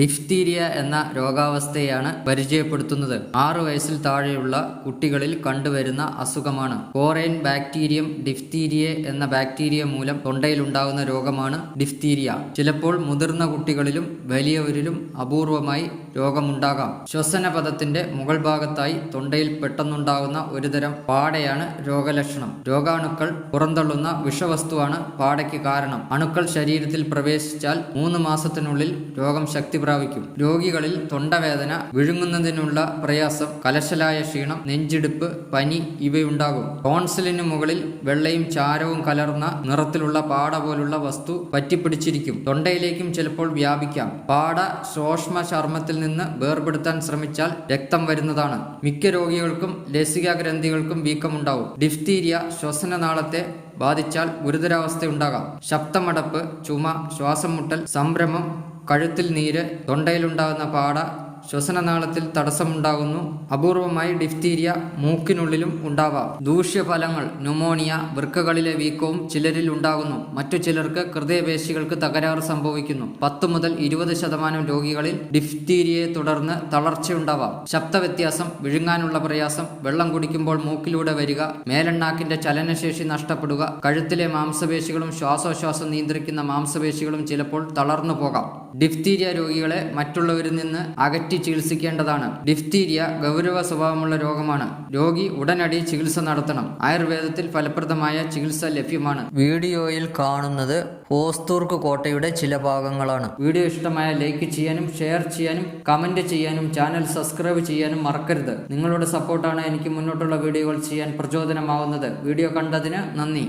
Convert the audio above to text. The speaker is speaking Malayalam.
ഡിഫ്തീരിയ എന്ന രോഗാവസ്ഥയാണ് പരിചയപ്പെടുത്തുന്നത്. ആറു വയസ്സിൽ താഴെയുള്ള കുട്ടികളിൽ കണ്ടുവരുന്ന അസുഖമാണ്. കോറൈൻ ബാക്ടീരിയം ഡിഫ്തീരിയ എന്ന ബാക്ടീരിയ മൂലം തൊണ്ടയിലുണ്ടാകുന്ന രോഗമാണ് ഡിഫ്തീരിയ. ചിലപ്പോൾ മുതിർന്ന കുട്ടികളിലും വലിയവരിലും അപൂർവമായി രോഗമുണ്ടാകാം. ശ്വസന പദത്തിന്റെ മുകൾ ഭാഗത്തായി തൊണ്ടയിൽ പെട്ടെന്നുണ്ടാകുന്ന ഒരുതരം പാടയാണ് രോഗലക്ഷണം. രോഗാണുക്കൾ പുറന്തള്ളുന്ന വിഷവസ്തുവാണ് പാടയ്ക്ക് കാരണം. അണുക്കൾ ശരീരത്തിൽ പ്രവേശിച്ചാൽ മൂന്ന് മാസത്തിനുള്ളിൽ രോഗം ശക്തി പ്രാപിക്കും. രോഗികളിൽ തൊണ്ടവേദന വിഴുങ്ങുന്നതിനുള്ള പ്രയാസം കലശലായ ക്ഷീണം നെഞ്ചിടിപ്പ് പനി ഇവയുണ്ടാകും. ടോൺസിലിന് മുകളിൽ വെള്ളയും ചാരവും കലർന്ന നിറത്തിലുള്ള പാട പോലുള്ള വസ്തു പറ്റിപ്പിടിച്ചിരിക്കും. തൊണ്ടയിലേക്കും ചിലപ്പോൾ വ്യാപിക്കാം. പാട ശോഷ്മ ചർമ്മത്തിൽ നിന്ന് വേർപെടുത്താൻ ശ്രമിച്ചാൽ രക്തം വരുന്നതാണ്. മിക്ക രോഗികൾക്കും ലസിക ഗ്രന്ഥികൾക്കും വീക്കമുണ്ടാവും. ഡിഫ്തീരിയ ശ്വസനനാളത്തെ ബാധിച്ചാൽ ഗുരുതരാവസ്ഥയുണ്ടാകാം. ശബ്ദമടപ്പ് ചുമ ശ്വാസം മുട്ടൽ സംഭ്രമം കഴുത്തിൽ നീര് തൊണ്ടയിലുണ്ടാകുന്ന പാട ശ്വസനനാളത്തിൽ തടസ്സമുണ്ടാകുന്നു. അപൂർവമായി ഡിഫ്തീരിയ മൂക്കിനുള്ളിലും ഉണ്ടാവാം. ദൂഷ്യഫലങ്ങൾ ന്യൂമോണിയ വൃക്കകളിലെ വീക്കവും ചിലരിൽ ഉണ്ടാകുന്നു. മറ്റു ചിലർക്ക് ഹൃദയപേശികൾക്ക് തകരാറ് സംഭവിക്കുന്നു. പത്ത് മുതൽ ഇരുപത് ശതമാനം രോഗികളിൽ ഡിഫ്തീരിയയെ തുടർന്ന് തളർച്ചയുണ്ടാവാം. ശബ്ദവ്യത്യാസം വിഴുങ്ങാനുള്ള പ്രയാസം വെള്ളം കുടിക്കുമ്പോൾ മൂക്കിലൂടെ വരിക മേലെണ്ണാക്കിന്റെ ചലനശേഷി നഷ്ടപ്പെടുക കഴുത്തിലെ മാംസപേശികളും ശ്വാസോശ്വാസം നിയന്ത്രിക്കുന്ന മാംസപേശികളും ചിലപ്പോൾ തളർന്നു പോകാം. ഡിഫ്തീരിയ രോഗികളെ മറ്റുള്ളവരിൽ നിന്ന് അകറ്റി ചികിത്സിക്കേണ്ടതാണ്. ഡിഫ്തീരിയ ഗൗരവ സ്വഭാവമുള്ള രോഗമാണ്. രോഗി ഉടനടി ചികിത്സ നടത്തണം. ആയുർവേദത്തിൽ ഫലപ്രദമായ ചികിത്സ ലഭ്യമാണ്. വീഡിയോയിൽ കാണുന്നത് ഹോസ്തൂർക്ക് കോട്ടയുടെ ചില ഭാഗങ്ങളാണ്. വീഡിയോ ഇഷ്ടമായ ലൈക്ക് ചെയ്യാനും ഷെയർ ചെയ്യാനും കമന്റ് ചെയ്യാനും ചാനൽ സബ്സ്ക്രൈബ് ചെയ്യാനും മറക്കരുത്. നിങ്ങളുടെ സപ്പോർട്ടാണ് എനിക്ക് മുന്നോട്ടുള്ള വീഡിയോകൾ ചെയ്യാൻ പ്രചോദനമാവുന്നത്. വീഡിയോ കണ്ടതിന് നന്ദി.